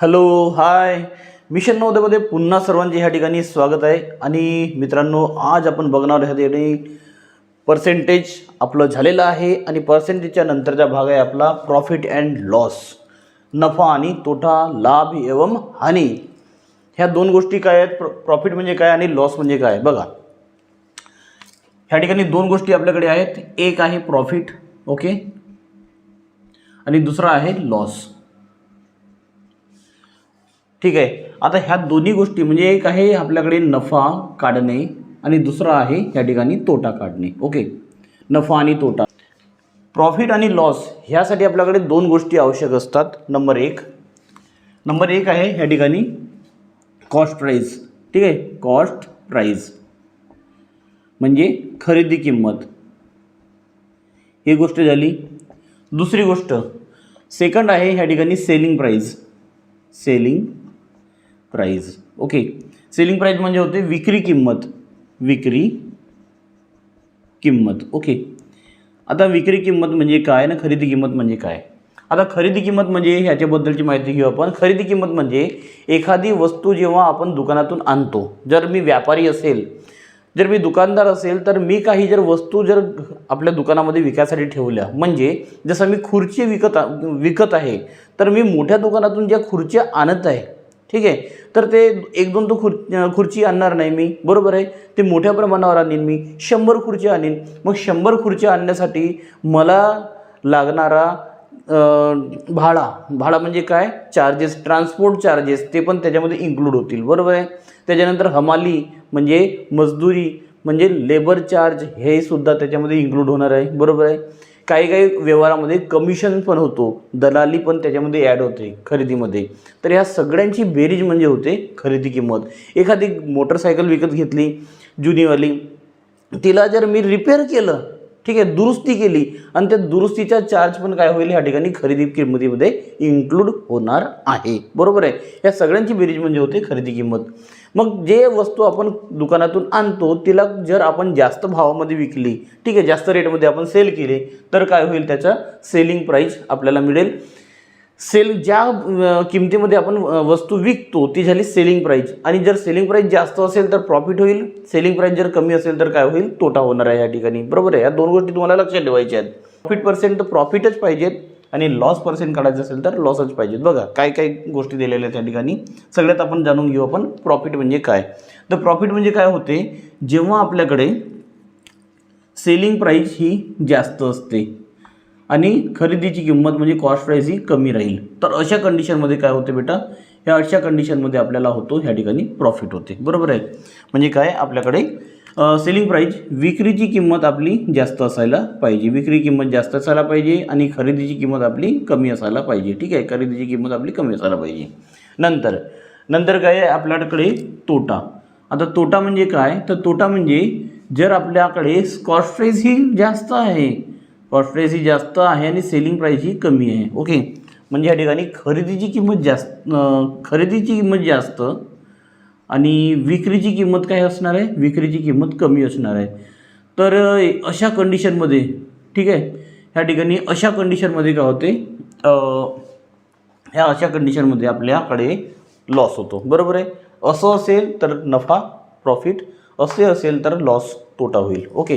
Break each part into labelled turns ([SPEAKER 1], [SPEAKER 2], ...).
[SPEAKER 1] Hello hi mission नवोदयमध्ये पुन्हा सर्वांचे ह्या ठिकाणी स्वागत आहे. आणि मित्रांनो आज आपण बघणार ह्या ठिकाणी पर्सेंटेज आपलं झालेलं आहे आणि पर्सेंटेजच्या नंतरचा भाग आहे आपला प्रॉफिट अँड लॉस नफा आणि तोटा लाभ एवं हानी. ह्या दोन गोष्टी काय आहेत? प्रॉफिट म्हणजे काय आणि लॉस म्हणजे काय? बघा. ह्या ठिकाणी दोन गोष्टी आपल्याकडे आहेत. एक आहे प्रॉफिट ओके आणि दुसरा आहे लॉस ठीक आहे. आता ह्या दोन्ही गोष्टी म्हणजे एक आहे आपल्याकडे नफा काढणे आणि दुसरा आहे या ठिकाणी तोटा काढणे. ओके? नफा आणि तोटा. प्रॉफिट आणि लॉस ह्यासाठी आपल्याकडे दोन गोष्टी आवश्यक असतात. नंबर एक. नंबर एक आहे ह्या ठिकाणी कॉस्ट प्राईज ठीक आहे? कॉस्ट प्राईज म्हणजे खरेदी किंमत. ही गोष्ट झाली. दुसरी गोष्ट. सेकंड आहे ह्या ठिकाणी selling price selling price okay selling price म्हणजे होते विक्री किंमत. विक्री किंमत. ओके आता विक्री किंमत म्हणजे काय ना खरेदी किंमत म्हणजे काय? आता खरेदी किंमत म्हणजे ह्याच्याबद्दलची माहिती घेऊ आपण. खरेदी किंमत म्हणजे एखादी वस्तू जेव्हा आपण दुकानातून आणतो जर मी व्यापारी असेल जर मी दुकानदार असेल तर मी काही जर वस्तू जर आपल्या दुकानामध्ये विकायसाठी ठेवल्या म्हणजे जसं मी खुर्ची विकत विकत आहे तर मी मोठ्या दुकानातून ज्या खुर्च्या आणत आहे ठीक आहे? तर ते एक दोन तो खुर खुर्ची आणणार नाही मी. बरोबर आहे? ते मोठ्या प्रमाणावर आणीन मी. शंभर खुर्च्या आणीन. मग शंभर खुर्च्या आणण्यासाठी मला लागणारा भाडा भाडा म्हणजे काय? चार्जेस ट्रान्सपोर्ट चार्जेस ते पण त्याच्यामध्ये इन्क्लूड होतील. बरोबर आहे? त्याच्यानंतर हमाली म्हणजे मजदुरी म्हणजे लेबर चार्ज हे सुद्धा त्याच्यामध्ये इन्क्लूड होणार आहे. बरोबर आहे? काही काही व्यवहारामध्ये कमिशन पण होतो दलाली पण त्याच्यामध्ये ॲड होते खरेदीमध्ये. तर ह्या सगळ्यांची बेरीज म्हणजे होते खरेदी किंमत. एखादी मोटरसायकल विकत घेतली जुनीवाली तिला जर मी रिपेअर केलं ठीक आहे दुरुस्ती केली. आणि त्या दुरुस्तीचा चार्ज पण काय होईल? ह्या ठिकाणी खरेदी किंमतीमध्ये इन्क्लूड होणार आहे. बरोबर आहे? या सगळ्यांची बेरीज म्हणजे होते खरेदी किंमत. मग जे वस्तू आपण दुकानातून आणतो तिला जर आपण जास्त भावामध्ये विकली ठीक आहे जास्त रेटमध्ये आपण सेल केले तर काय होईल? त्याचा सेलिंग प्राईस आपल्याला मिळेल. सेल ज्या किमतीमध्ये आपण वस्तू विकतो ती झाली सेलिंग प्राईज आणि जर सेलिंग प्राईज जास्त असेल तर प्रॉफिट होईल. सेलिंग प्राईज जर कमी असेल तर काय होईल? तोटा होणार आहे या ठिकाणी. बरोबर आहे? या दोन गोष्टी तुम्हाला लक्षात ठेवायच्या आहेत. प्रॉफिट पर्सेंट तर प्रॉफिटच पाहिजेत आणि लॉस पर्सेंट काढायचं असेल तर लॉसच पाहिजेत. बघा काय काय गोष्टी दिलेल्या आहेत त्या ठिकाणी. सगळ्यात आपण जाणून घेऊ आपण प्रॉफिट म्हणजे काय. तर प्रॉफिट म्हणजे काय होते? जेव्हा आपल्याकडे सेलिंग प्राईज ही जास्त असते आणि खरेदीची किंमत म्हणजे कॉस्ट प्राईस ही कमी राहील. तर अशा कंडिशनमध्ये काय होते बेटा? ह्या अशा कंडिशनमध्ये आपल्याला होतो ह्या ठिकाणी प्रॉफिट होते. बरोबर आहे? म्हणजे काय? आपल्याकडे सेलिंग प्राईज विक्रीची किंमत आपली जास्त असायला पाहिजे. विक्री किंमत जास्त असायला पाहिजे आणि खरेदीची किंमत आपली कमी असायला पाहिजे. ठीक आहे? खरेदीची किंमत आपली कमी असायला पाहिजे. नंतर नंतर काय आहे? आपल्याकडे तोटा. आता तोटा म्हणजे काय? तर तोटा म्हणजे जर आपल्याकडे कॉस्ट प्राईज ही जास्त आहे कॉस्ट प्राईस ही जास्त आहे आणि सेलिंग प्राईस ही कमी आहे. ओके? म्हणजे या ठिकाणी खरेदीची किंमत जास्त खरेदीची किंमत जास्त आणि विक्रीची किंमत काय असणार आहे? विक्रीची किंमत कमी असणार आहे. तर अशा कंडिशनमध्ये ठीक आहे? ह्या ठिकाणी अशा कंडिशनमध्ये काय होते? ह्या अशा कंडिशनमध्ये आपल्याकडे लॉस होतो. बरोबर आहे? असं असेल तर नफा प्रॉफिट असे असेल तर लॉस तोटा होईल. ओके?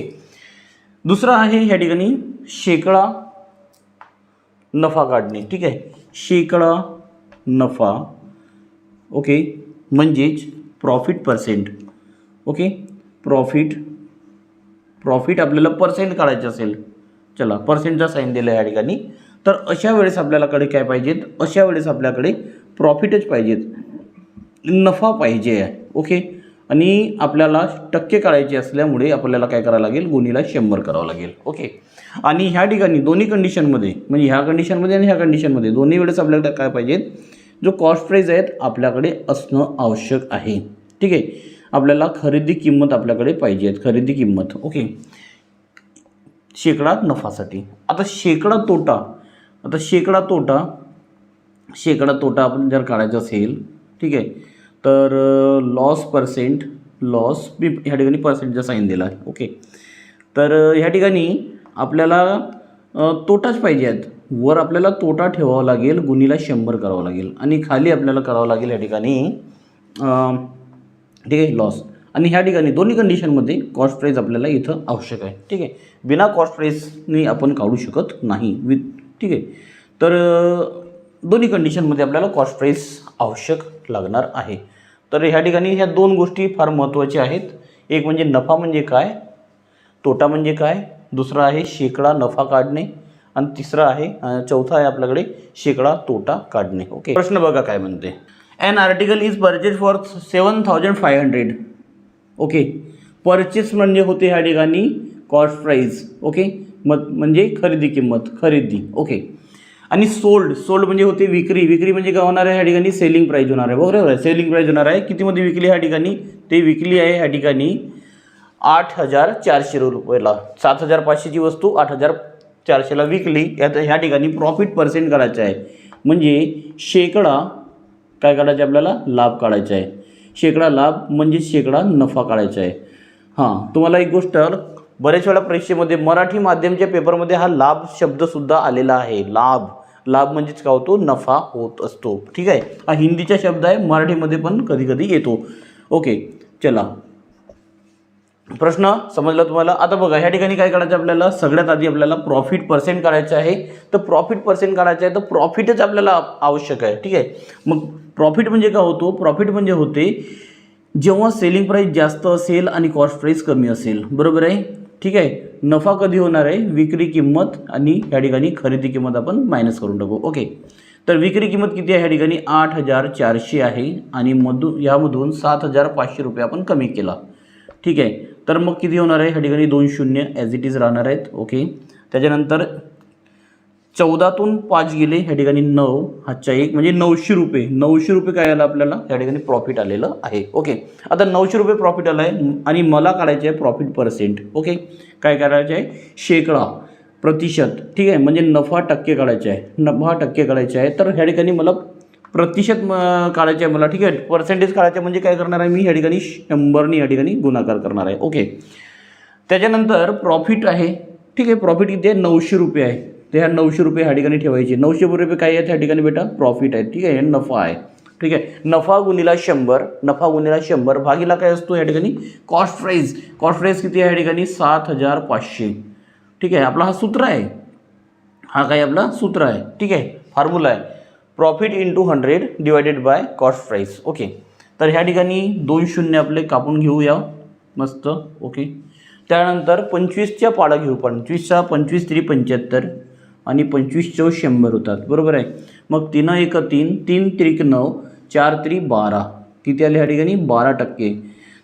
[SPEAKER 1] दुसरं आहे ह्या ठिकाणी शेकडा नफा काढणे. ठीक आहे? शेकडा नफा ओके? म्हणजेच profit percent okay? Profit profit आपल्याला पर्सेंट काढायचं असेल. चला पर्सेंटचा साईन दिला या ठिकाणी. तर अशा वेळेस आपल्याकडे काय पाहिजेत? अशा वेळेस आपल्याकडे प्रॉफिटच पाहिजेत. नफा पाहिजे आहे. ओके? आणि आपल्याला टक्के काढायचे असल्यामुळे आपल्याला काय करावं लागेल? गुणीला शंभर करावं लागेल. ओके. आणि ह्या ठिकाणी दोन्ही कंडिशनमध्ये म्हणजे ह्या कंडिशनमध्ये आणि ह्या कंडिशनमध्ये दोन्ही वेळेस आपल्याकडे काय पाहिजेत जो कॉस्ट प्राईज आहेत आपल्याकडे असणं आवश्यक आहे. ठीक आहे? आपल्याला खरेदी किंमत आपल्याकडे पाहिजे आहेत. खरेदी किंमत. ओके. शेकडा नफासाठी. आता शेकडा तोटा आता शेकडा तोटा शेकडा तोटा आपण जर काढायचा असेल ठीक आहे तर लॉस पर्सेंट लॉस बी ह्या ठिकाणी पर्सेंटचा साईन दिला. आहे ओके तर ह्या ठिकाणी आपल्याला तोटाच पाहिजे आहेत. वर आपल्याला तोटा ठेवावा लागेल गुणीला शंभर करावं लागेल. आणि खाली आपल्याला करावं लागेल या ठिकाणी ठीक आहे लॉस आणि ह्या ठिकाणी दोन्ही कंडिशनमध्ये कॉस्ट प्राईज आपल्याला इथं आवश्यक आहे. ठीक आहे. बिना कॉस्ट प्राईजनी आपण काढू शकत नाही. विथ ठीक आहे. तर दोन्ही कंडिशनमध्ये आपल्याला कॉस्ट प्राईज आवश्यक लागणार आहे. तर ह्या ठिकाणी ह्या दोन गोष्टी फार महत्त्वाच्या आहेत. एक म्हणजे नफा म्हणजे काय? तोटा म्हणजे काय? दुसरा आहे शेकडा नफा काढणे. आणि तिसरा आहे चौथा आहे आपल्याकडे शेकडा तोटा काढणे. ओके. प्रश्न बघा काय म्हणते. An article is purchase for seven thousand five hundred okay. Purchase म्हणजे होते ह्या ठिकाणी कॉस्ट प्राईज ओके. मग म्हणजे खरेदी किंमत खरेदी. ओके. आणि सोल्ड सोल्ड म्हणजे होते विक्री. विक्री म्हणजे काय होणार आहे? ह्या ठिकाणी सेलिंग प्राईज होणार आहे. बरोबर आहे? सेलिंग प्राईज होणार आहे. कितीमध्ये विकली ह्या ठिकाणी? ते विकली आहे ह्या ठिकाणी आठ हजार चारशे रुपयाला. सात हजार पाचशेची वस्तू आठ हजार चारशेला विकली. यात ह्या ठिकाणी प्रॉफिट पर्सेंट काढायचं आहे. म्हणजे शेकडा काय काढायचं आहे आपल्याला? लाभ काढायचा आहे. शेकडा लाभ म्हणजे शेकडा नफा काढायचा आहे. हां तुम्हाला एक गोष्ट बरेच वेळा परीक्षेमध्ये मराठी माध्यमच्या पेपरमध्ये हा लाभ शब्दसुद्धा आलेला आहे. लाभ. लाभ म्हणजेच काय होतो? नफा होत असतो. ठीक आहे? हा हिंदीचा शब्द आहे मराठीमध्ये पण कधी कधी येतो. ओके चला. प्रश्न समजला तुम्हाला? आता बघा ह्या ठिकाणी काय करायचं आपल्याला? सगळ्यात आधी आपल्याला प्रॉफिट पर्सेंट काढायचं आहे. तर प्रॉफिट पर्सेंट काढायचं आहे तर प्रॉफिटच आपल्याला आवश्यक आहे. ठीक आहे? मग प्रॉफिट म्हणजे काय होतो? प्रॉफिट म्हणजे होते जेव्हा सेलिंग प्राईस जास्त असेल आणि कॉस्ट प्राईस कमी असेल. बरोबर आहे? ठीक आहे. नफा कधी होणार आहे? विक्री किंमत आणि ह्या ठिकाणी खरेदी किंमत आपण मायनस करून टाकू. ओके तर विक्री किंमत किती आहे? ह्या ठिकाणी आठ हजार चारशे आहे. आणि मधून यामधून सात हजार पाचशे रुपये आपण कमी केला. ठीक आहे. तर मग किती होणार आहे? ह्या ठिकाणी दोन शून्य ॲज इट इज राहणार आहेत. ओके त्याच्यानंतर चौदातून पाच गेले ह्या ठिकाणी नऊ हातच्या एक म्हणजे नऊशे रुपये. नऊशे रुपये काय आलं आपल्याला? या ठिकाणी प्रॉफिट आलेलं आहे. ओके आता नऊशे रुपये प्रॉफिट आलं आहे आणि मला काढायचे आहे प्रॉफिट पर्सेंट ओके काय करायचे आहे? शेकडा प्रतिशत. ठीक आहे? म्हणजे नफा टक्के काढायचे आहे. नफा टक्के काढायचे आहे. तर ह्या ठिकाणी मला प्रतिशत म काढायचे आहे मला. ठीक आहे? पर्सेंटेज काढायचे म्हणजे काय करणार आहे मी? ह्या ठिकाणी शंभरनी या ठिकाणी गुणाकार करणार आहे. ओके त्याच्यानंतर प्रॉफिट आहे. ठीक आहे? प्रॉफिट किती आहे नऊशे रुपये आहे. ते ह्या नऊशे रुपये ह्या ठिकाणी ठेवायचे. नऊशे रुपये काय आहेत ह्या ठिकाणी बेटा? प्रॉफिट आहे ठीक आहे? हे नफा आहे. ठीक आहे? नफा गुणीला शंभर नफा गुणीला शंभर भागीला काय असतो या ठिकाणी? कॉस्ट प्राईज कॉस्ट प्राईज किती आहे या ठिकाणी? सात हजार पाचशे. ठीक आहे? आपला हा सूत्र आहे. हा काय आपला सूत्र आहे. ठीक आहे? फॉर्म्युला आहे. Profit into hundred divided by cost price okay तर ह्या ठिकाणी दोन शून्य आपले कापून घेऊया. मस्त. ओके त्यानंतर पंचवीसच्या पाडा घेऊ पंचवीसचा पंचवीस तरी पंच्याहत्तर. आणि पंचवीस चौ शंभर होतात. बरोबर आहे? मग तीन एक तीन तीन त्रिक नऊ चार त्रि बारा. किती आले ह्या ठिकाणी? बारा टक्के.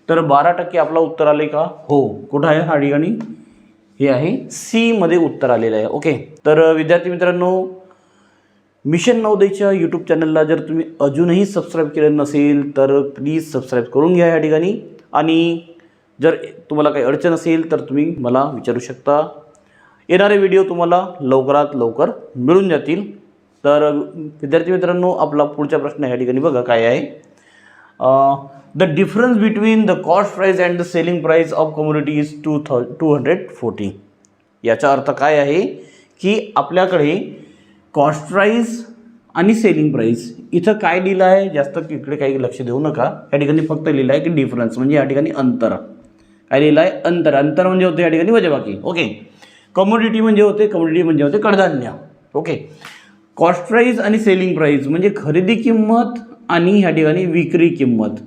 [SPEAKER 1] तर बारा टक्के आपला उत्तर आले का? हो. कुठं आहे ह्या ठिकाणी? हे आहे सीमध्ये उत्तर आलेलं आहे. ओके. तर विद्यार्थी मित्रांनो मिशन नवोदयच्या यूट्यूब चॅनलला जर तुम्ही अजूनही सबस्क्राईब केलं नसेल तर प्लीज सबस्क्राईब करून घ्या या ठिकाणी. आणि जर तुम्हाला काही अडचण असेल तर तुम्ही मला विचारू शकता. येणारे व्हिडिओ तुम्हाला लवकरात लवकर मिळून जातील. तर विद्यार्थी मित्रांनो आपला पुढचा प्रश्न ह्या ठिकाणी बघा काय आहे. The difference between the cost price and the selling price of community is two thou two hundred forty याचा अर्थ काय आहे की आपल्याकडे कॉस्ट प्राईज आणि सेलिंग प्राईस इथं काय लिहिलं आहे? जास्त इकडे काही लक्ष देऊ नका. या ठिकाणी फक्त लिहिलं आहे की डिफरन्स म्हणजे या ठिकाणी अंतर. काय लिहिलं आहे? अंतर. अंतर म्हणजे होते या ठिकाणी वजाबाकी. ओके कमोडिटी म्हणजे होते कमोडिटी म्हणजे होते कडधान्य. ओके कॉस्ट प्राईज आणि सेलिंग प्राईज म्हणजे खरेदी किंमत आणि ह्या ठिकाणी विक्री किंमत.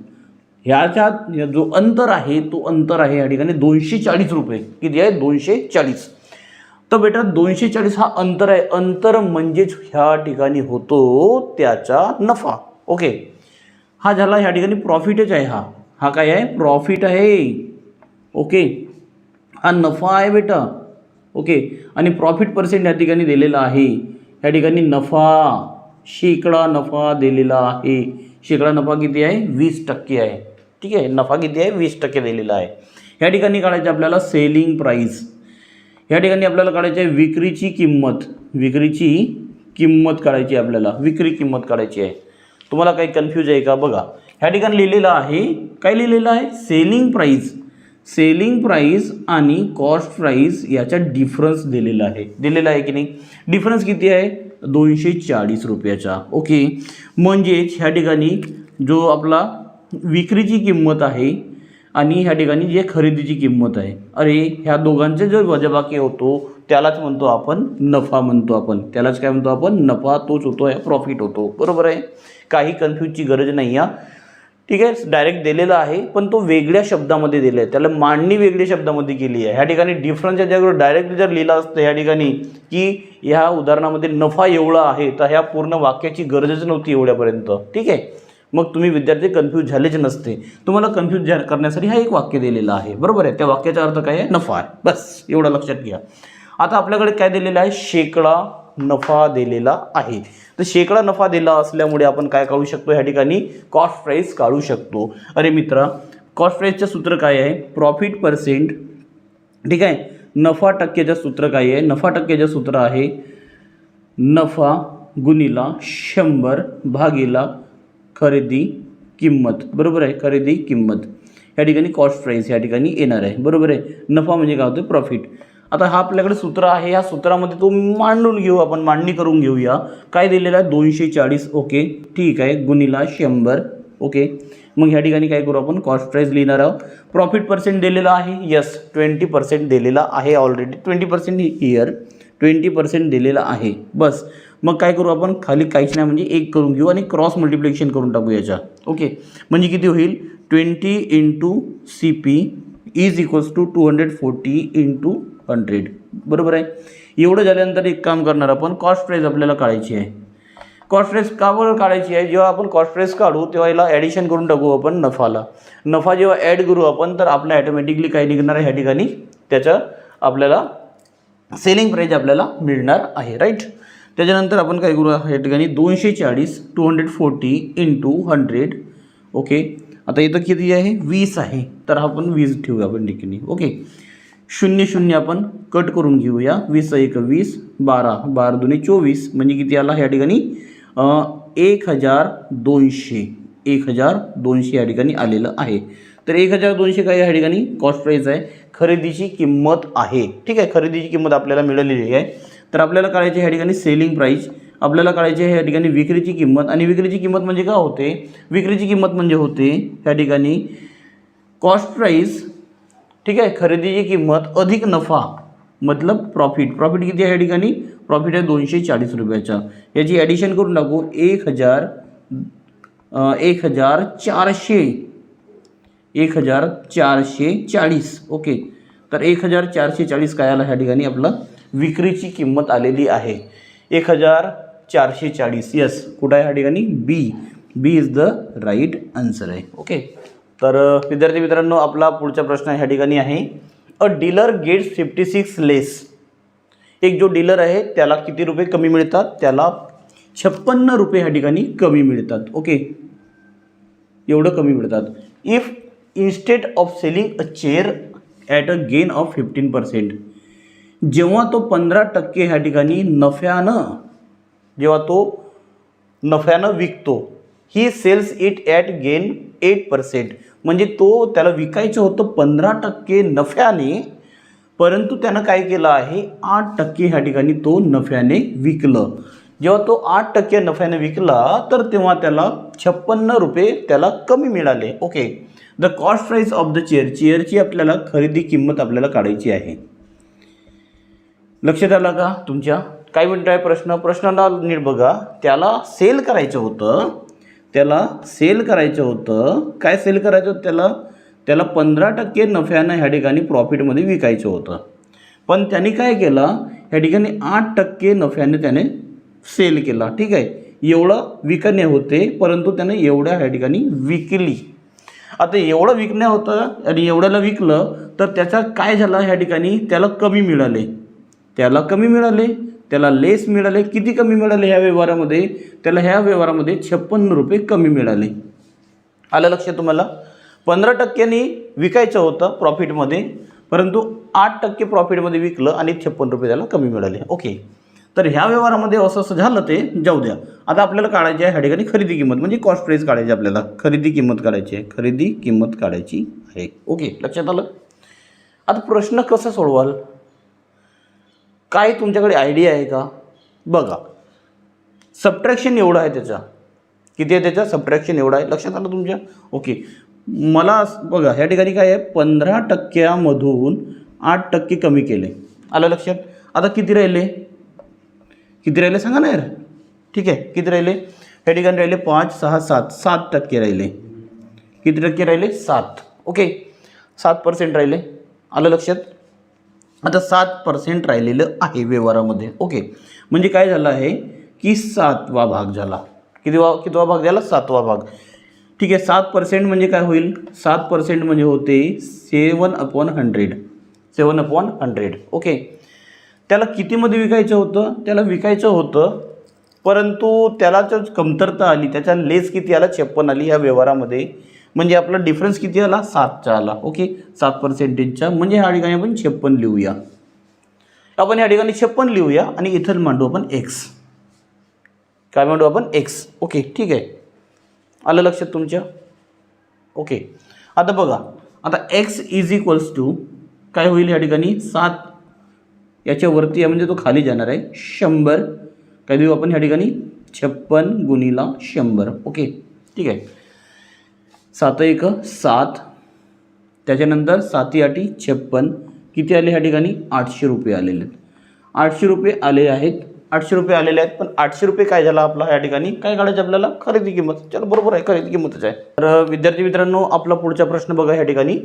[SPEAKER 1] ह्याच्यात जो अंतर आहे तो अंतर आहे या ठिकाणी दोनशे चाळीस रुपये. किती आहे? दोनशे चाळीस तर बेटा दोनशे चाळीस हा अंतर आहे. अंतर म्हणजेच ह्या ठिकाणी होतो त्याचा नफा. ओके हा झाला ह्या ठिकाणी प्रॉफिटच आहे हा. हा काय आहे? प्रॉफिट आहे. ओके हा नफा आहे बेटा. ओके? आणि प्रॉफिट पर्सेंट या ठिकाणी दिलेला आहे. या ठिकाणी नफा शेकडा नफा दिलेला आहे. शेकडा नफा किती आहे? वीस टक्के आहे. ठीक आहे? नफा किती आहे? वीस टक्के दिलेला आहे. या ठिकाणी काढायचे आपल्याला सेलिंग प्राईस या ठिकाणी आपल्याला काढायची आहे विक्रीची किंमत. विक्रीची किंमत काढायची आहे आपल्याला. विक्री किंमत काढायची आहे. तुम्हाला काही कन्फ्यूज आहे का? बघा. ह्या ठिकाणी लिहिलेलं आहे. काय लिहिलेलं आहे? सेलिंग प्राईस सेलिंग प्राईस आणि कॉस्ट प्राईस याचा डिफरन्स दिलेला आहे. दिलेला आहे की नाही? डिफरन्स किती आहे? दोनशे चाळीस रुपयाचा. ओके म्हणजेच ह्या ठिकाणी जो आपला विक्रीची किंमत आहे आणि ह्या ठिकाणी जे खरेदीची किंमत आहे. अरे ह्या दोघांचे जो वजाबाकी होतो त्यालाच म्हणतो आपण नफा म्हणतो आपण. त्यालाच काय म्हणतो आपण? नफा तोच होतो आहे प्रॉफिट होतो. बरोबर आहे? काही कन्फ्यूजची गरज नाही आहे ठीक आहे डायरेक्ट दिलेला आहे पण तो वेगळ्या शब्दामध्ये दिला आहे त्याला मांडणी वेगळ्या शब्दामध्ये केली आहे. ह्या ठिकाणी डिफरन्सच्या जागेवर डायरेक्ट जर लिहिलं असतं ह्या ठिकाणी की ह्या उदाहरणामध्ये नफा एवढा आहे तर ह्या पूर्ण वाक्याची गरजच नव्हती एवढ्यापर्यंत. ठीक आहे? मग तुम्ही विद्यार्थी कन्फ्यूज झालेच नसते. तुम्हाला कन्फ्यूज झा करण्यासाठी हा एक वाक्य दिलेलं आहे. बरोबर आहे? त्या वाक्याचा अर्थ काय आहे? नफा आहे. बस एवढं लक्षात घ्या. आता आपल्याकडे काय दिलेलं आहे? शेकडा नफा दिलेला आहे. तर शेकडा नफा दिला असल्यामुळे आपण काय काढू शकतो? ह्या ठिकाणी कॉस्ट प्राईस काढू शकतो. अरे मित्रा कॉस्ट प्राईसचं सूत्र काय आहे? प्रॉफिट पर्सेंट ठीक आहे? नफा टक्केचं सूत्र काय आहे? नफा टक्केचं सूत्र आहे नफा गुणिला शंभर भागीला खरेदी किंमत. बरोबर आहे? खरेदी किंमत. या ठिकाणी कॉस्ट प्राईस या ठिकाणी येणार आहे. बरोबर आहे? नफा म्हणजे काय होतं प्रॉफिट आता हा आपल्याकडे सूत्र आहे. या सूत्रामध्ये तो मांडून घेऊ. आपण मांडणी करून घेऊया. काय दिलेलं आहे? दोनशे चाळीस. ओके. ठीक आहे. गुणीला शंभर. ओके. मग ह्या ठिकाणी काय करू आपण? कॉस्ट प्राईस लिहिणार आहोत. प्रॉफिट पर्सेंट दिलेला आहे. यस ट्वेंटी पर्सेंट दिलेला आहे already twenty percent year twenty percent दिलेला आहे. बस. मग काय करू आपण? खाली काहीच नाही म्हणजे एक करून घेऊ आणि क्रॉस मल्टिप्लिकेशन करून टाकू याच्या. ओके. म्हणजे किती होईल? Twenty into C P is equals to two hundred forty into hundred बरोबर आहे? एवढं झाल्यानंतर एक काम करणार आपण कॉस्ट प्राईज आपल्याला काढायची आहे. कॉस्ट प्राईस का बरं काढायची आहे? जेव्हा आपण कॉस्ट प्राईस काढू तेव्हा याला ॲडिशन करून टाकू आपण नफाला. नफा जेव्हा ॲड करू आपण तर आपल्या ॲटोमॅटिकली काय निघणार आहे? ह्या ठिकाणी त्याचं आपल्याला सेलिंग प्राईज आपल्याला मिळणार आहे राईट त्याच्यानंतर आपण काय करू? या ठिकाणी दोनशे चाळीस two hundred forty into hundred okay आता इथं किती आहे? वीस आहे. तर आपण वीस ठेवूया आपण ठिकाणी ओके शून्य शून्य आपण कट करून घेऊया. वीस एक वीस बारा बारा दोन्ही चोवीस. म्हणजे किती आला? ह्या ठिकाणी एक हजार दोनशे. एक हजार दोनशे या ठिकाणी आलेलं आहे. तर एक हजार दोनशे काय ह्या ठिकाणी? कॉस्ट प्राईस आहे. खरेदीची किंमत आहे. ठीक आहे? खरेदीची किंमत आपल्याला मिळालेली आहे. तर आपल्याला काढायची ह्या ठिकाणी सेलिंग प्राईस आपल्याला काढायची आहे ह्या ठिकाणी विक्रीची किंमत. आणि विक्रीची किंमत म्हणजे काय होते? विक्रीची किंमत म्हणजे होते ह्या ठिकाणी कॉस्ट प्राईस ठीक आहे खरेदीची किंमत अधिक नफा मतलब प्रॉफिट प्रॉफिट किती आहे या ठिकाणी? प्रॉफिट आहे दोनशे चाळीस रुपयाचा. याची ॲडिशन करून टाकू, एक हज़ार एक हज़ार चारशे. एक हज़ार चारशे चाळीस ओके तर एक हज़ार चारशे चाळीस काय आला ह्या ठिकाणी आपलं विक्रीची किंमत आलेली आहे. एक हज़ार चारशे चाळीस यस कुठं आहे ह्या ठिकाणी? B B is the right answer आहे. ओके तर विद्यार्थी मित्रांनो आपला पुढचा प्रश्न ह्या ठिकाणी आहे. A dealer gets fifty six less. एक जो डीलर आहे त्याला किती रुपये कमी मिळतात? त्याला छप्पन्न रुपये ह्या ठिकाणी कमी मिळतात. ओके? एवढं कमी मिळतात. If instead of selling a chair at a gain of fifteen percent जेव्हा तो पंधरा टक्के ह्या ठिकाणी नफ्यानं जेव्हा तो नफ्यानं विकतो he sells it at gain eight percent म्हणजे तो त्याला विकायचं होतं पंधरा टक्के नफ्याने परंतु त्यानं काय केलं आहे? आठ टक्के ह्या ठिकाणी तो नफ्याने विकलं. जेव्हा तो आठ टक्के नफ्याने विकला तर तेव्हा त्याला छप्पन्न रुपये त्याला कमी मिळाले. Okay the cost price of the chair चेअरची आपल्याला खरेदी किंमत आपल्याला काढायची आहे. लक्षात आलं का तुमच्या? काय म्हणताय आहे प्रश्न? प्रश्नाला नीट बघा. त्याला सेल करायचं होतं. त्याला सेल करायचं होतं. काय सेल करायचं होतं त्याला? त्याला पंधरा टक्के नफ्यानं ह्या ठिकाणी प्रॉफिटमध्ये विकायचं होतं. पण त्याने काय केलं? ह्या ठिकाणी आठ टक्के नफ्याने त्याने सेल केला. ठीक आहे? एवढं विकणे होते परंतु त्याने एवढ्या ह्या ठिकाणी विकली. आता एवढं विकण्या होतं आणि एवढ्याला विकलं तर त्याचा काय झाला? ह्या ठिकाणी त्याला कमी मिळाले. त्याला कमी मिळाले. त्याला लेस मिळाले किती कमी मिळाले ह्या व्यवहारामध्ये? त्याला ह्या व्यवहारामध्ये छप्पन्न रुपये कमी मिळाले. आलं लक्षात तुम्हाला? पंधरा टक्क्यांनी विकायचं होतं प्रॉफिटमध्ये परंतु आठ टक्के प्रॉफिटमध्ये विकलं आणि छप्पन्न रुपये त्याला कमी मिळाले. ओके. तर ह्या व्यवहारामध्ये असं असं झालं ते जाऊ द्या. आता आपल्याला काढायची आहे ह्या ठिकाणी खरेदी किंमत म्हणजे कॉस्ट प्राईस काढायची आपल्याला. खरेदी किंमत काढायची आहे. खरेदी किंमत काढायची आहे. ओके. लक्षात आलं? आता प्रश्न कसा सोडवाल? काय तुमच्याकडे आयडिया आहे का? बघा. सबट्रॅक्शन एवढं आहे त्याचा. किती आहे त्याचा? सबट्रॅक्शन एवढा आहे. लक्षात आलं तुमच्या? ओके मला असं- बघा ह्या ठिकाणी काय आहे? पंधरा टक्क्यामधून आठ टक्के कमी केले. आलं लक्षात? आता किती राहिले? किती राहिले सांगा ना यार. ठीक आहे. किती राहिले? ह्या ठिकाणी राहिले पाच सहा सात. सात टक्के राहिले. किती टक्के राहिले? सात. ओके सात पर्सेंट राहिले. आलं लक्षात? आता सात पर्सेंट राहिलेलं आहे व्यवहारामध्ये. ओके म्हणजे काय झालं आहे? की सातवा भाग झाला. किती वा कितवा भाग झाला? सातवा भाग. ठीक आहे सात पर्सेंट म्हणजे काय होईल? सात पर्सेंट म्हणजे होते seven upon hundred seven upon hundred okay त्याला कितीमध्ये विकायचं होतं? त्याला विकायचं होतं परंतु त्याला जर कमतरता आली त्याच्या लेस किती आला? छप्पन आली ह्या व्यवहारामध्ये. म्हणजे आपला डिफरन्स किती आला? सातचा आला. ओके सात पर्सेंटेजचा म्हणजे ह्या ठिकाणी आपण छप्पन लिहूया. आपण या ठिकाणी छप्पन लिहूया आणि इथं मांडू आपण एक्स काय मांडू आपण? एक्स ओके ठीक आहे. आलं लक्षात तुमच्या? ओके आता बघा. आता एक्स इज इक्वल्स टू काय होईल या ठिकाणी? सात. याच्यावरती म्हणजे तो खाली जाणार आहे. शंभर. काय देऊ आपण ह्या ठिकाणी? छप्पन गुणीला शंभर. ओके ठीक आहे. सात एक सात. त्याच्यानंतर साती आठी छप्पन. किती आले ह्या ठिकाणी? आठशे रुपये आलेले आहेत. आठशे रुपये आले आहेत. आठशे रुपये आलेले आहेत पण आठशे रुपये काय झाला आपला या ठिकाणी? काय काढायचं आपल्याला? खरेदी किंमत. चला बरोबर आहे खरेदी किंमतच आहे. तर विद्यार्थी मित्रांनो आपला पुढचा प्रश्न बघा या ठिकाणी.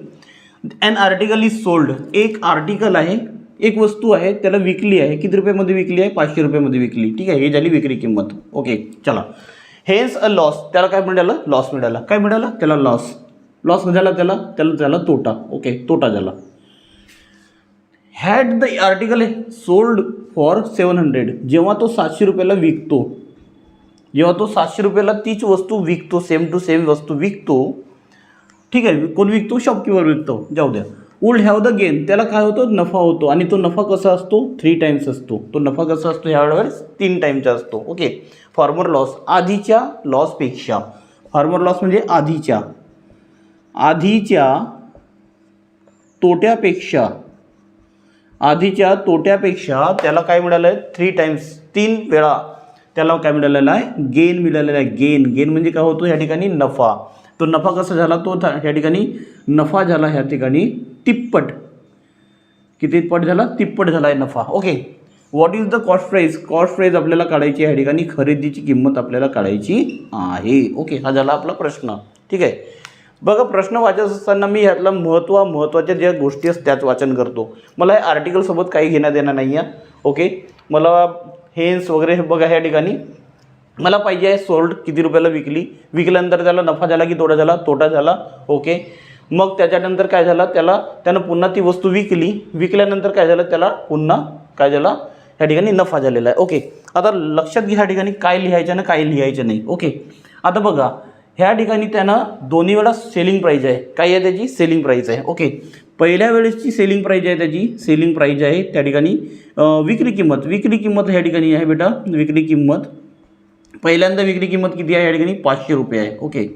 [SPEAKER 1] अन आर्टिकल इज सोल्ड एक आर्टिकल आहे एक वस्तू आहे त्याला विकली आहे. किती रुपयामध्ये विकली आहे? पाचशे रुपयामध्ये विकली. ठीक आहे ही झाली विक्री किंमत. ओके चला. हेन्स अ लॉस त्याला काय मिळालं? लॉस मिळाला. काय मिळालं? त्याला लॉस लॉस झाला त्याला त्याला झाला तोटा. ओके तोटा झाला. Had the article sold for seven hundred जेव्हा तो सातशे रुपयाला विकतो जेव्हा तो सातशे रुपयाला तीच वस्तू विकतो सेम टू सेम वस्तू विकतो ठीक आहे कोण विकतो? शॉपकीपर विकतो. जाऊ द्या. वुल्ड हॅव द गेन त्याला काय होतो? नफा होतो. आणि तो नफा कसा असतो? थ्री टाईम्स असतो. तो नफा कसा असतो? ह्या वेळेस तीन टाईमचा असतो. ओके फॉर्मर लॉस आधीच्या लॉसपेक्षा फॉर्मर लॉस म्हणजे आधीच्या. आधीच्या तोट्यापेक्षा. आधीच्या तोट्यापेक्षा त्याला काय मिळालं आहे थ्री टाईम्स तीन वेळा त्याला काय मिळालेलं आहे? गेन मिळालेला आहे. गेन गेन म्हणजे काय होतो? ह्या ठिकाणी नफा. तो नफा कसा झाला? तो या ह्या ठिकाणी नफा झाला. ह्या ठिकाणी तिप्पट. किती पट झाला? तिप्पट झाला आहे नफा. Okay what is the cost price cost price आपल्याला काढायची आहे. ह्या ठिकाणी खरेदीची किंमत आपल्याला काढायची आहे. ओके हा झाला आपला प्रश्न. ठीक आहे? बघा प्रश्न वाचत असताना मी ह्यातला महत्त्व महत्त्वाच्या ज्या गोष्टी असतात त्याच वाचन करतो. मला हे आर्टिकलसोबत काही घेण्यात देणं नाही आहे ओके मला हेन्स वगैरे हे बघा ह्या ठिकाणी. मला पाहिजे आहे सोल्ड किती रुपयाला विकली. विकल्यानंतर त्याला नफा झाला की तोटा झाला? तोटा झाला. ओके मग त्याच्यानंतर काय झालं? त्याला त्यानं पुन्हा ती वस्तू विकली. विकल्यानंतर काय झालं? त्याला पुन्हा काय झाला? ह्या ठिकाणी नफा झालेला आहे. ओके आता लक्षात घ्या ह्या ठिकाणी काय लिहायचं ना काय लिहायचं नाही. ओके आता बघा ह्या ठिकाणी त्यानं दोन्ही वेळा सेलिंग प्राईज आहे. काय आहे त्याची? सेलिंग प्राईज आहे. ओके पहिल्या वेळेसची सेलिंग प्राईज आहे त्याची. सेलिंग प्राईज आहे त्या ठिकाणी विक्री किंमत. विक्री किंमत ह्या ठिकाणी आहे बेटा. विक्री किंमत. पहिल्यांदा विक्री किंमत किती आहे? या ठिकाणी पाचशे रुपये आहे. ओके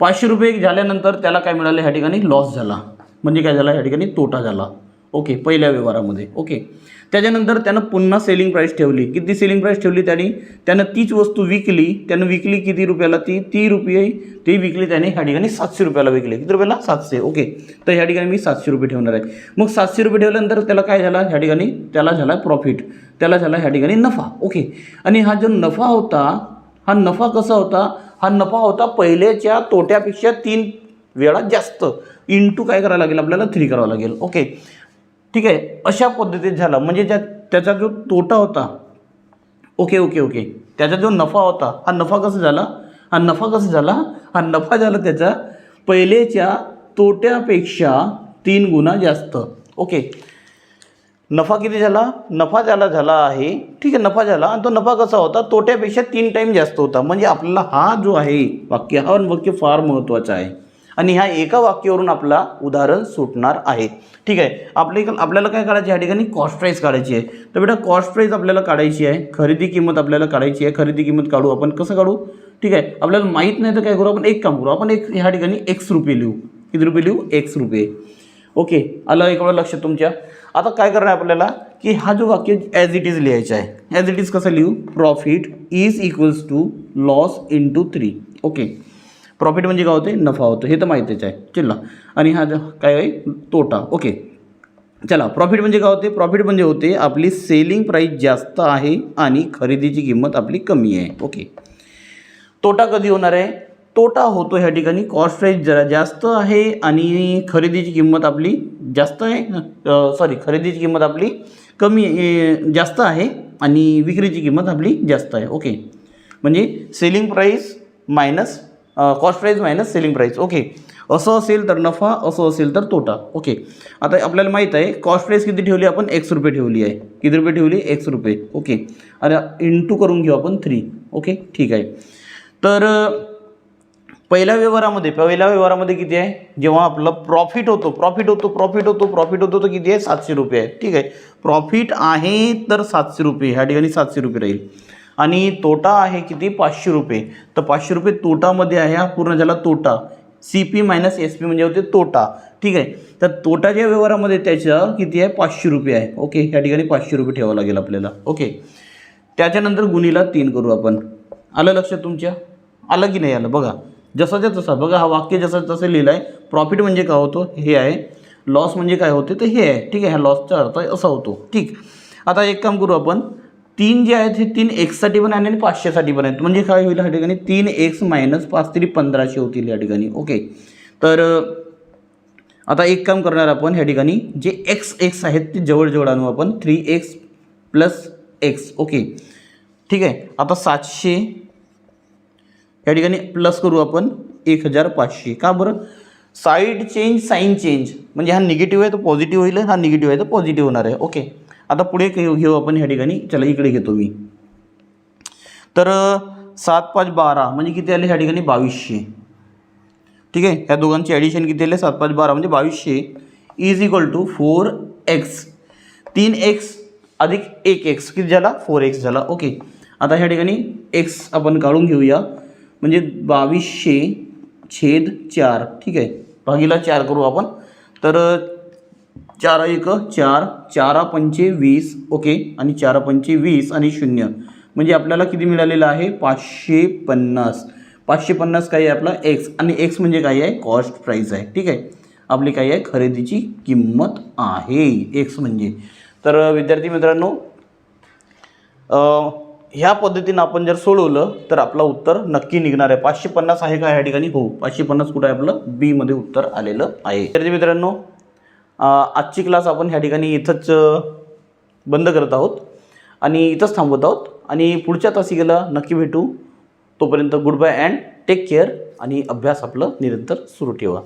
[SPEAKER 1] पाचशे रुपये झाल्यानंतर त्याला काय मिळालं? ह्या ठिकाणी लॉस झाला. म्हणजे काय झाला? ह्या ठिकाणी तोटा झाला. ओके पहिल्या व्यवहारामध्ये. ओके त्याच्यानंतर त्यानं पुन्हा सेलिंग प्राईस ठेवली. किती सेलिंग प्राईस ठेवली त्याने? त्यानं तीच वस्तू विकली. त्यानं विकली किती रुपयाला? ती ती रुपये ती विकली त्याने ह्या ठिकाणी सातशे रुपयाला विकली. किती रुपयाला? सातशे. ओके. तर ह्या ठिकाणी मी सातशे रुपये ठेवणार आहे. मग सातशे रुपये ठेवल्यानंतर त्याला काय झाला? ह्या ठिकाणी त्याला झाला प्रॉफिट त्याला झाला ह्या ठिकाणी नफा. ओके. आणि हा जो नफा होता हा नफा कसा होता? हा नफा होता पहिल्याच्या तोट्यापेक्षा तीन वेळा जास्त. इंटू काय करावं लागेल? आपल्याला थ्री करावं लागेल. ओके. ठीक आहे अशा पद्धतीत झाला. म्हणजे ज्या त्याचा जो तोटा होता ओके ओके ओके. त्याचा जो नफा होता हा नफा कसा झाला? हा नफा कसा झाला? हा नफा झाला त्याचा पहिलेच्या तोट्यापेक्षा तीन गुणा जास्त. ओके. नफा किती झाला? नफा झाला झाला आहे ठीक आहे नफा झाला. आणि तो नफा कसा होता? तोट्यापेक्षा तीन टाईम जास्त होता. म्हणजे आपल्याला हा जो आहे वाक्य हा वाक्य फार महत्त्वाचा आहे. आणि ह्या एका वाक्यावरून आपला उदाहरण सुटणार आहे. ठीक आहे? आपले आपल्याला काय काढायचे? या ठिकाणी कॉस्ट प्राईस काढायची आहे. तर बेटा कॉस्ट प्राईस आपल्याला काढायची आहे. खरेदी किंमत आपल्याला काढायची आहे. खरेदी किंमत काढू आपण. कसं काढू? ठीक आहे? आपल्याला माहीत नाही तर काय करू आपण? एक काम करू. आपण एक ह्या ठिकाणी एक्स रुपये लिहू. किती रुपये लिहू? एक्स रुपये. ओके. आलं एक वेळा लक्षात तुमच्या. आता काय करणार आहे आपल्याला? की हा जो वाक्य ॲज इट इज लिहायचा आहे. ॲज इट इज कसं लिहू? Profit is equals to loss into three okay. Profit म्हणजे काय होते? नफा होतो. हे तर माहितीच आहे. चिल्ला. आणि हा काय आहे? तोटा. ओके चला. प्रॉफिट म्हणजे काय होते? प्रॉफिट म्हणजे होते आपली सेलिंग प्राईस जास्त आहे आणि खरेदीची किंमत आपली कमी आहे. ओके तोटा कधी होणार आहे? तोटा होतो ह्या ठिकाणी कॉस्ट प्राईस जरा जास्त आहे आणि खरेदीची किंमत आपली जास्त आहे. सॉरी खरेदीची किंमत आपली कमी जास्त आहे आणि विक्रीची किंमत आपली जास्त आहे. ओके म्हणजे selling price minus cost price minus selling price okay असं असेल तर नफा असं असेल तर तोटा. ओके आता आपल्याला माहीत आहे कॉस्ट प्राईस किती ठेवली आपण? एक्स रुपये ठेवली आहे. किती रुपये ठेवली? एक्स रुपये. ओके आणि इंटू करून घेऊ आपण थ्री ओके ठीक आहे. तर पहिल्या व्यवहारामध्ये पहिल्या व्यवहारामध्ये किती आहे? जेव्हा आपलं प्रॉफिट होतो प्रॉफिट होतो प्रॉफिट होतो प्रॉफिट होतो तर किती आहे? सातशे रुपये आहे. ठीक आहे. प्रॉफिट आहे तर सातशे रुपये. ह्या ठिकाणी सातशे रुपये राहील. आणि तोटा आहे किती? पाचशे रुपये. तर पाचशे रुपये तोटामध्ये आहे हा पूर्ण झाला तोटा. C P minus S P म्हणजे होते तोटा. ठीक आहे? तर तोटाच्या व्यवहारामध्ये त्याचं किती आहे? पाचशे रुपये आहे. ओके? ह्या ठिकाणी पाचशे रुपये ठेवावं लागेल आपल्याला. ओके? त्याच्यानंतर गुणीला तीन करू आपण. आलं लक्षात तुमच्या? आलं की नाही आलं? बघा. जसाच्या तसा. बघा हा वाक्य जसं तसं लिहिलं आहे. प्रॉफिट म्हणजे काय होतो? हे आहे. लॉस म्हणजे काय होते? तर हे आहे. ठीक आहे? ह्या लॉसचा अर्थ असा होतो. ठीक. आता एक काम करू आपण. तीन जे आहेत हे तीन एक्ससाठी पण आहे आणि पाचशेसाठी पण आहेत. म्हणजे काय होईल ह्या ठिकाणी तीन एक्स मायनस पाच तरी पंधराशे होतील या ठिकाणी. ओके तर आता एक काम करणार आपण ह्या ठिकाणी जे एक्स एक्स आहेत ते जवळजवळ आणू आपण. Three X plus X okay ठीक आहे. आता सातशे. या ठिकाणी प्लस करू आपण एक हजार पाचशे. का बरं? साईड चेंज साईन चेंज म्हणजे हा निगेटिव्ह आहे तर पॉझिटिव्ह होईल. हा निगेटिव्ह आहे तर पॉझिटिव्ह होणार आहे. ओके आता पुढे घेऊ घेऊ आपण ह्या ठिकाणी चला इकडे घेतो मी. तर सात पाच बारा म्हणजे किती आले ह्या ठिकाणी? बावीसशे. ठीक आहे? ह्या दोघांची ॲडिशन किती आले? सात पाच बारा म्हणजे बावीसशे. Is equal to four X तीन एक्स अधिक एक एक्स किती झाला? फोर एक्स झाला. ओके आता ह्या ठिकाणी एक्स आपण काढून घेऊया. म्हणजे बावीसशे छेद चार. ठीक आहे? भागीला चार करू आपण. तर चार एक चार चारा पंचे वीस ओके आणि चार पंचे वीस आणि शून्य. म्हणजे आपल्याला किती मिळालेलं आहे? पाचशे पन्नास. पाचशे पन्नास काय आहे आपला? एक्स आणि एक्स म्हणजे काय आहे? कॉस्ट प्राईस आहे. ठीक आहे? आपली काय आहे? खरेदीची किंमत आहे. एक्स म्हणजे. तर विद्यार्थी मित्रांनो ह्या पद्धतीनं आपण जर सोडवलं तर आपलं उत्तर नक्की निघणार आहे. पाचशे पन्नास आहे का? ह्या ठिकाणी हो. पाचशे पन्नास कुठं आहे आपलं? बीमध्ये उत्तर आलेलं आहे. विद्यार्थी मित्रांनो आजची क्लास आपण ह्या ठिकाणी इथंच बंद करत आहोत. आणि इथंच थांबवत आहोत. आणि पुढच्या तासिकेला नक्की भेटू. तोपर्यंत good bye and take care आणि अभ्यास आपलं निरंतर सुरू ठेवा.